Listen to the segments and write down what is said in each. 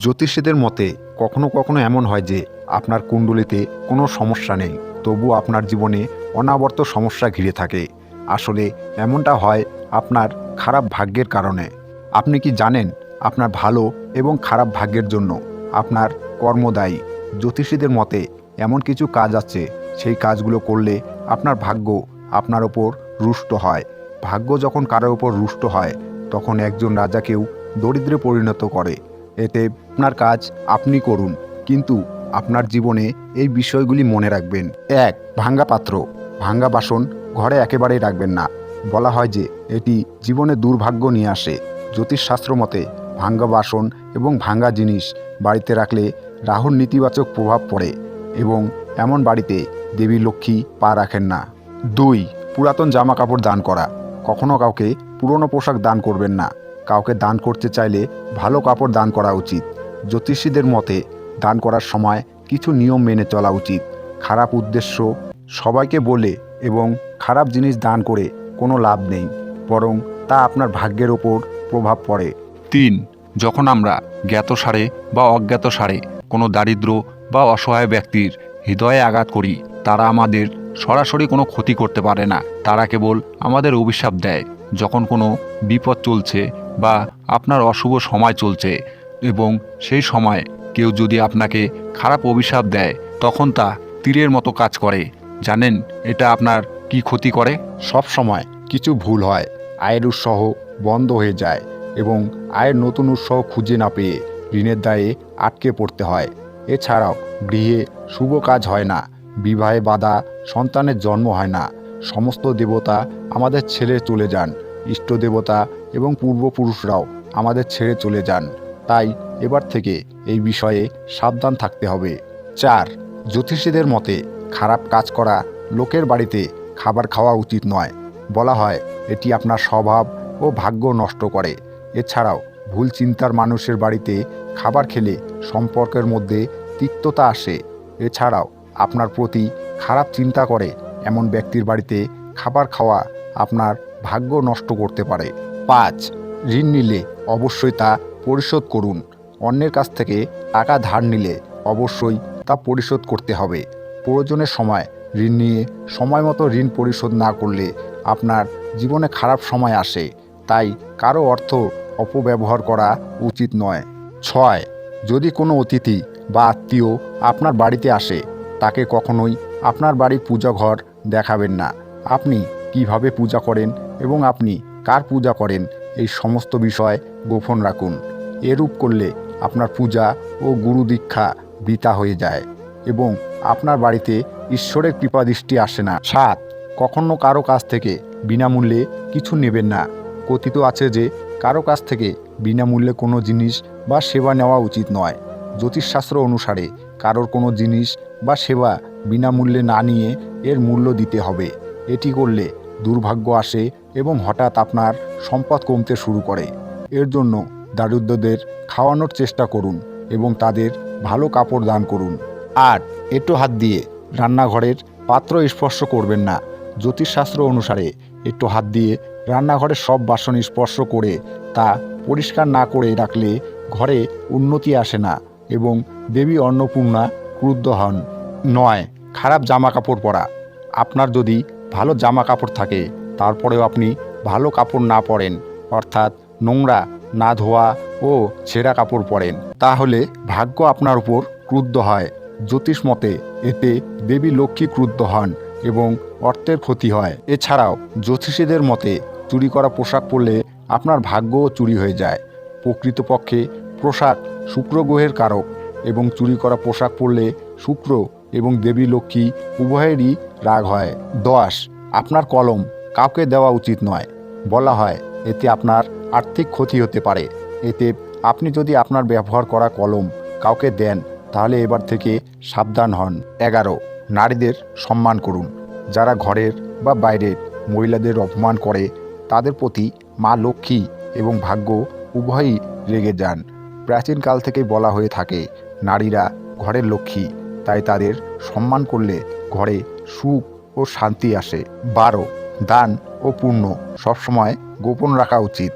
জ্যোতিষীদের মতে, কখনো কখনো এমন হয় যে, আপনার কুণ্ডলিতে কোনো সমস্যা নেই, তবু আপনার জীবনে অনাবর্ত সমস্যা ঘিরে থাকে। আসলে এমনটা হয় আপনার খারাপ ভাগ্যের কারণে। আপনি কি জানেন আপনার ভালো এবং খারাপ ভাগ্যের জন্য আপনার কর্মদায়ী? জ্যোতিষীদের মতে, এমন কিছু কাজ আছে, সেই কাজগুলো করলে আপনার ভাগ্য আপনার ওপর রুষ্ট হয়। ভাগ্য যখন কারোর ওপর রুষ্ট হয়, তখন একজন রাজাকেও দরিদ্রে পরিণত করে। এতে আপনার কাজ আপনি করুন, কিন্তু আপনার জীবনে এই বিষয়গুলি মনে রাখবেন। এক, ভাঙ্গা পাত্র। ভাঙ্গা বাসন ঘরে একেবারেই রাখবেন না। বলা হয় যে, এটি জীবনে দুর্ভাগ্য নিয়ে আসে। জ্যোতিষশাস্ত্র মতে, ভাঙ্গা বাসন এবং ভাঙ্গা জিনিস বাড়িতে রাখলে রাহুর নেতিবাচক প্রভাব পড়ে এবং এমন বাড়িতে দেবী লক্ষ্মী পা রাখেন না। দুই, পুরাতন জামা কাপড় দান করা। কখনো কাউকে পুরনো পোশাক দান করবেন না। কাউকে দান করতে চাইলে ভালো কাপড় দান করা উচিত। জ্যোতিষীদের মতে, দান করার সময় কিছু নিয়ম মেনে চলা উচিত। খারাপ উদ্দেশ্য সবাইকে বলে এবং খারাপ জিনিস দান করে কোনো লাভ নেই, বরং তা আপনার ভাগ্যের ওপর প্রভাব পড়ে। তিন, যখন আমরা জ্ঞাতসারে বা অজ্ঞাতসারে কোনো দারিদ্র বা অসহায় ব্যক্তির হৃদয়ে আঘাত করি, তারা আমাদের সরাসরি কোনো ক্ষতি করতে পারে না। তারা কেবল আমাদের অভিশাপ দেয়। যখন কোনো বিপদ চলছে বা আপনার অশুভ সময় চলছে এবং সেই সময় কেউ যদি আপনাকে খারাপ অভিশাপ দেয়, তখন তা তীরের মতো কাজ করে। জানেন, এটা আপনার কি ক্ষতি করে? সব সময় কিছু ভুল হয়, আয়ের উৎসাহ বন্ধ হয়ে যায় এবং আয়ের নতুন উৎসাহ খুঁজে না পেয়ে ঋণের দায়ে আটকে পড়তে হয়। এছাড়াও গৃহে শুভ কাজ হয় না, বিবাহে বাধা, সন্তানের জন্ম হয় না। সমস্ত দেবতা আমাদের ছেড়ে চলে যান। ইষ্ট দেবতা এবং পূর্বপুরুষরাও আমাদের ছেড়ে চলে যান। তাই এবার থেকে এই বিষয়ে সাবধান থাকতে হবে। চার, জ্যোতিষীদের মতে খারাপ কাজ করা লোকের বাড়িতে খাবার খাওয়া উচিত নয়। বলা হয়, এটি আপনার স্বভাব ও ভাগ্য নষ্ট করে। এছাড়াও, ভুল চিন্তার মানুষের বাড়িতে খাবার খেলে সম্পর্কের মধ্যে তিক্ততা আসে। এছাড়াও, আপনার প্রতি খারাপ চিন্তা করে এমন ব্যক্তির বাড়িতে খাবার খাওয়া আপনার ভাগ্য নষ্ট করতে পারে। পাঁচ, ঋণ নিলে অবশ্যই তা পরিশোধ করুন। অন্যের কাছ থেকে টাকা ধার নিলে অবশ্যই তা পরিশোধ করতে হবে। প্রয়োজনের সময় ঋণ নিয়ে সময় মতো ঋণ পরিশোধ না করলে আপনার জীবনে খারাপ সময় আসে। তাই কারও অর্থ অপব্যবহার করা উচিত নয়। ছয়, যদি কোনো অতিথি বা আত্মীয় আপনার বাড়িতে আসে, তাকে কখনোই আপনার বাড়ির পূজা ঘর দেখাবেন না। আপনি কীভাবে পূজা করেন এবং আপনি কার পূজা করেন, এই সমস্ত বিষয় গোপন রাখুন। এরূপ করলে আপনার পূজা ও গুরু দীক্ষা বৃথা হয়ে যায় এবং আপনার বাড়িতে ঈশ্বরের কৃপা দৃষ্টি আসে না। সাত, কখনো কারও কাছ থেকে বিনামূল্যে কিছু নেবেন না। কথিত আছে যে, কারও কাছ থেকে বিনামূল্যে কোনো জিনিস বা সেবা নেওয়া উচিত নয়। জ্যোতিষশাস্ত্র অনুসারে কারোর কোনো জিনিস বা সেবা বিনামূল্যে না নিয়ে এর মূল্য দিতে হবে। এটি করলে দুর্ভাগ্য আসে এবং হঠাৎ আপনার সম্পদ কমতে শুরু করে। এর জন্য দারিদ্রদের খাওয়ানোর চেষ্টা করুন এবং তাদের ভালো কাপড় দান করুন। আর এটো হাত দিয়ে রান্নাঘরের পাত্র স্পর্শ করবেন না। জ্যোতিষশাস্ত্র অনুসারে একটু হাত দিয়ে রান্নাঘরের সব বাসন স্পর্শ করে তা পরিষ্কার না করে রাখলে ঘরে উন্নতি আসে না এবং দেবী অন্নপূর্ণা ক্রুদ্ধ হন। নয়, খারাপ জামা কাপড় পরা। আপনার যদি ভালো জামা কাপড় থাকে, তারপরেও আপনি ভালো কাপড় না পরেন, অর্থাৎ নোংরা, না ধোয়া ও ছেঁড়া কাপড় পরেন। তাহলে ভাগ্য আপনার উপর ক্রুদ্ধ হয়। জ্যোতিষ মতে, এতে দেবী লক্ষ্মী ক্রুদ্ধ হন এবং অর্থের ক্ষতি হয়। এছাড়াও, জ্যোতিষীদের মতে, চুরি করা পোশাক পরলে আপনার ভাগ্যও চুরি হয়ে যায়। প্রকৃতপক্ষে পোশাক শুক্র গ্রহের কারক এবং চুরি করা পোশাক পরলে শুক্র এবং দেবী লক্ষ্মী উভয়েরই রাগ হয়। দশ আপনার কলম কাউকে দেওয়া উচিত নয়। বলা হয়, এতে আপনার আর্থিক ক্ষতি হতে পারে। এতে আপনি যদি আপনার ব্যবহার করা কলম কাউকে দেন, তাহলে এবার থেকে সাবধান হন। এগারো, নারীদের সম্মান করুন। যারা ঘরের বা বাইরের মহিলাদের অপমান করে, তাদের প্রতি মা লক্ষ্মী এবং ভাগ্য উভয়ই রেগে যান। প্রাচীনকাল থেকেই বলা হয়ে থাকে, নারীরা ঘরের লক্ষ্মী, তাই তাদের সম্মান করলে ঘরে সুখ ও শান্তি আসে। বারো, দান ও পূর্ণ সবসময় গোপন রাখা উচিত।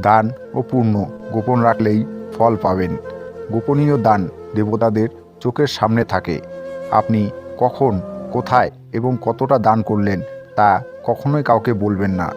দান ও পূর্ণ গোপন রাখলেই ফল পাবেন। গোপনীয় দান দেবতাদের চোখের সামনে থাকে। আপনি কখন, কোথায় এবং কতটা দান করলেন তা কখনোই কাউকে বলবেন না।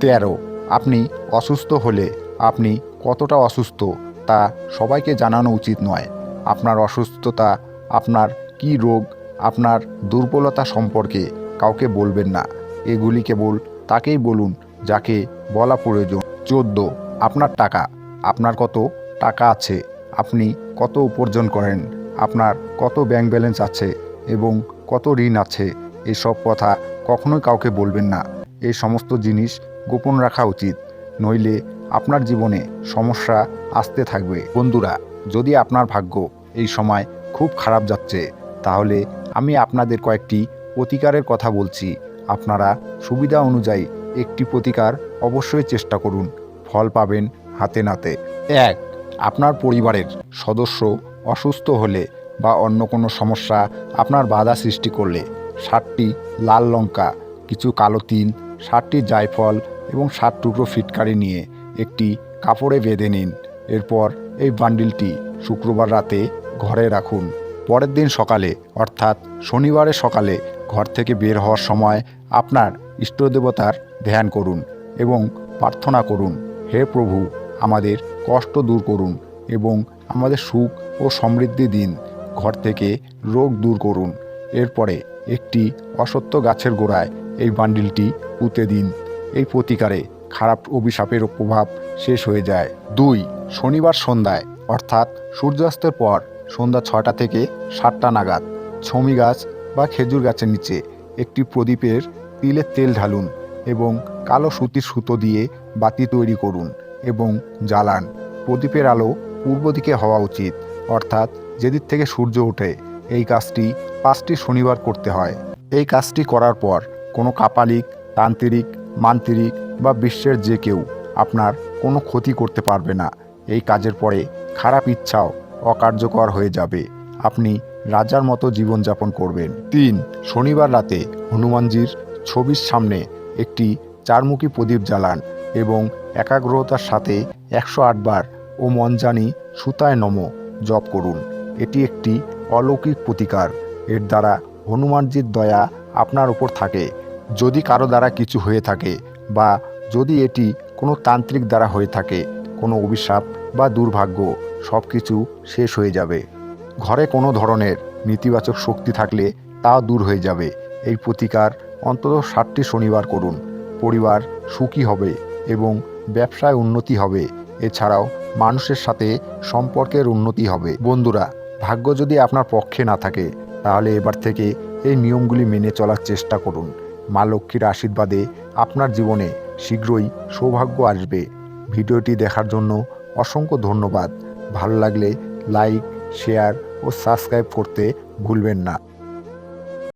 তেরো, আপনি অসুস্থ হলে আপনি কতটা অসুস্থ তা সবাইকে জানানো উচিত নয়। আপনার অসুস্থতা, আপনার কি রোগ, আপনার দুর্বলতা সম্পর্কে কাউকে বলবেন না। এগুলি কেবল তাকেই বলুন যাকে বলা প্রয়োজন। চোদ্দ আপনার টাকা, আপনার কত টাকা আছে, আপনি কত উপার্জন করেন, আপনার কত ব্যাংক ব্যালেন্স আছে এবং কত ঋণ আছে, এসব কথা কখনোই কাউকে বলবেন না। এই সমস্ত জিনিস গোপন রাখা উচিত, নইলে আপনার জীবনে সমস্যা আসতে থাকবে। বন্ধুরা, যদি আপনার ভাগ্য এই সময় খুব খারাপ যাচ্ছে, তাহলে আমি আপনাদের কয়েকটি প্রতিকারের কথা বলছি। আপনারা সুবিধা অনুযায়ী একটি প্রতিকার অবশ্যই চেষ্টা করুন। ফল পাবেন হাতে নাতে। এক, আপনার পরিবারের সদস্য অসুস্থ হলে বা অন্য কোনো সমস্যা আপনার বাধা সৃষ্টি করলে, ষাটটি লাল লঙ্কা, কিছু কালো তিল, ষাটটি জায়ফল এবং ষাট টুকরো ফিটকারি নিয়ে একটি কাপড়ে বেঁধে নিন। এরপর এই বান্ডিলটি শুক্রবার রাতে ঘরে রাখুন। পরের দিন সকালে, অর্থাৎ শনিবারের সকালে ঘর থেকে বের হওয়ার সময় আপনার ইষ্টদেবতার ধ্যান করুন এবং প্রার্থনা করুন। হে প্রভু, আমাদের কষ্ট দূর করুন এবং আমাদের সুখ ও সমৃদ্ধি দিন। ঘর থেকে রোগ দূর করুন। এরপরে একটি অসত্য গাছের গোড়ায় এই বান্ডিলটি পুঁতে দিন। এই প্রতিকারে খারাপ অভিশাপের প্রভাব শেষ হয়ে যায়। দুই, শনিবার সন্ধ্যায়, অর্থাৎ সূর্যাস্তের পর, সন্ধ্যা ছটা থেকে সাতটা নাগাদ, ছমি গাছ বা খেজুর গাছের নিচে একটি প্রদীপের তিলের তেল ঢালুন। এবং কালো সুতির সুতো দিয়ে বাতি তৈরি করুন এবং জ্বালান। প্রদীপের আলো পূর্ব দিকে হওয়া উচিত। অর্থাৎ যেদিক থেকে সূর্য ওঠে, এই কাজটি পাঁচটি শনিবার করতে হয়। এই কাজটি করার পর কোনো কাপালিক, তান্ত্রিক, মান্ত্রিক বা বিশ্বের যে কেউ আপনার কোনো ক্ষতি করতে পারবে না। এই কাজের পরে খারাপ ইচ্ছাও অকার্যকর হয়ে যাবে। আপনি রাজার মতো জীবনযাপন করবেন। তিন, শনিবার রাতে হনুমানজির ছবির সামনে একটি চারমুখী প্রদীপ জ্বালান এবং একাগ্রতার সাথে একশো আটবার ও মন জানি সুতায় নম, জপ করুন। এটি একটি অলৌকিক প্রতিকার। এর দ্বারা হনুমানজির দয়া আপনার উপর থাকে। যদি কারও দ্বারা কিছু হয়ে থাকে বা যদি এটি কোনো তান্ত্রিক দ্বারা হয়ে থাকে, কোনো অভিশাপ বা দুর্ভাগ্য সব কিছু শেষ হয়ে যাবে। ঘরে কোনো ধরনের নেতিবাচক শক্তি থাকলে তা দূর হয়ে যাবে। এই প্রতিকার অন্তত ষাটটি শনিবার করুন। পরিবার সুখী হবে এবং ব্যবসায় উন্নতি হবে। এছাড়াও মানুষের সাথে সম্পর্কের উন্নতি হবে। বন্ধুরা, ভাগ্য যদি আপনার পক্ষে না থাকে, তাহলে এবার থেকে এই নিয়মগুলি মেনে চলার চেষ্টা করুন। মা লক্ষ্মীর আশীর্বাদে আপনার জীবনে শীঘ্রই সৌভাগ্য আসবে। ভিডিওটি দেখার জন্য অসংখ্য ধন্যবাদ। ভালো লাগলে লাইক, শেয়ার ও সাবস্ক্রাইব করতে ভুলবেন না।